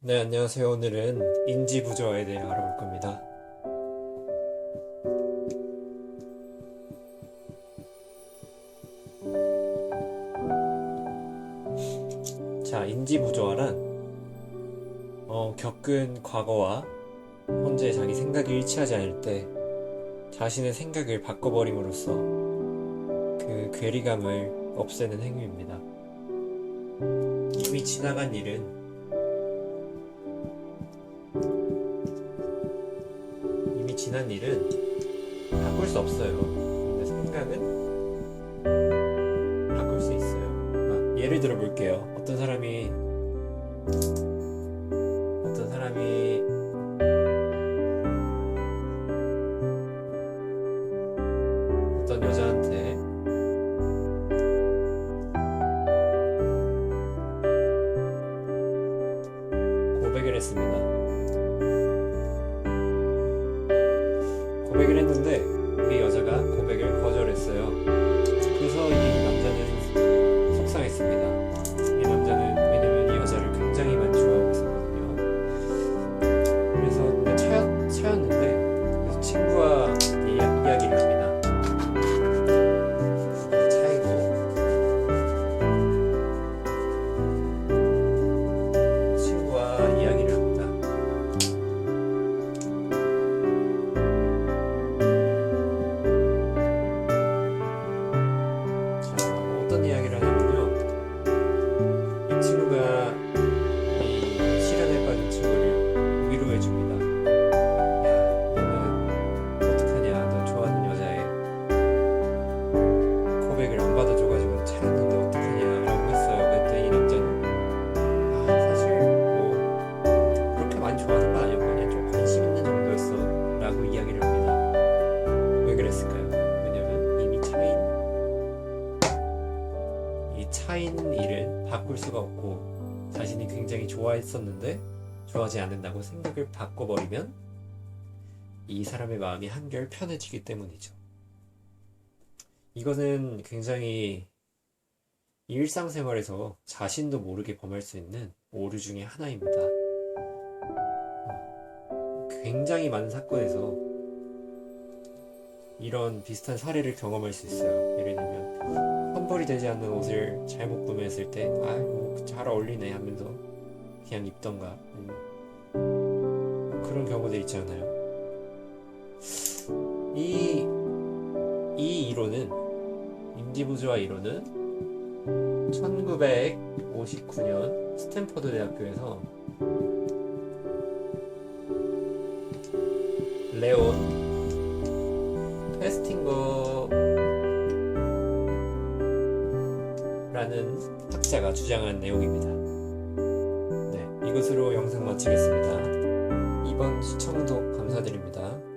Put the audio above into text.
네, 안녕하세요. 오늘은 인지부조화에 대해 알아볼 겁니다. 자, 인지부조화란 어, 겪은 과거와 현재 자기 생각이 일치하지 않을 때 자신의 생각을 바꿔버림으로써 그 괴리감을 없애는 행위입니다. 이미 지나간 일은 지난 일은 바꿀 수 없어요. 근데 생각은 바꿀 수 있어요. 아, 예를 들어 볼게요. 어떤 사람이 어떤 사람이 어떤 여자한테 고백을 했습니다. 고백을 안 받아줘가지고 차였는데 어떡하냐. 라고 했어요. 이 남자는 아, 사실 뭐 그렇게 많이 좋아하는 건 아니었고 그냥 좀 관심 있는 정도였어. 라고 이야기를 합니다. 왜 그랬을까요? 왜냐면 이미 차인 이 차인 일을 바꿀 수가 없고 자신이 굉장히 좋아했었는데 좋아하지 않는다고 생각을 바꿔버리면 이 사람의 마음이 한결 편해지기 때문이죠. 이거는 굉장히 일상생활에서 자신도 모르게 범할 수 있는 오류 중에 하나입니다. 굉장히 많은 사건에서 이런 비슷한 사례를 경험할 수 있어요. 예를 들면 험벌이 되지 않는 옷을 잘못 구매했을 때 아이고 잘 어울리네 하면서 그냥 입던가 음, 그런 경우들 있잖아요. 인지부조화 이론은 1959년 스탠퍼드 대학교에서 레온 페스팅거라는 학자가 주장한 내용입니다. 네, 이것으로 영상 마치겠습니다. 이번 시청도 감사드립니다.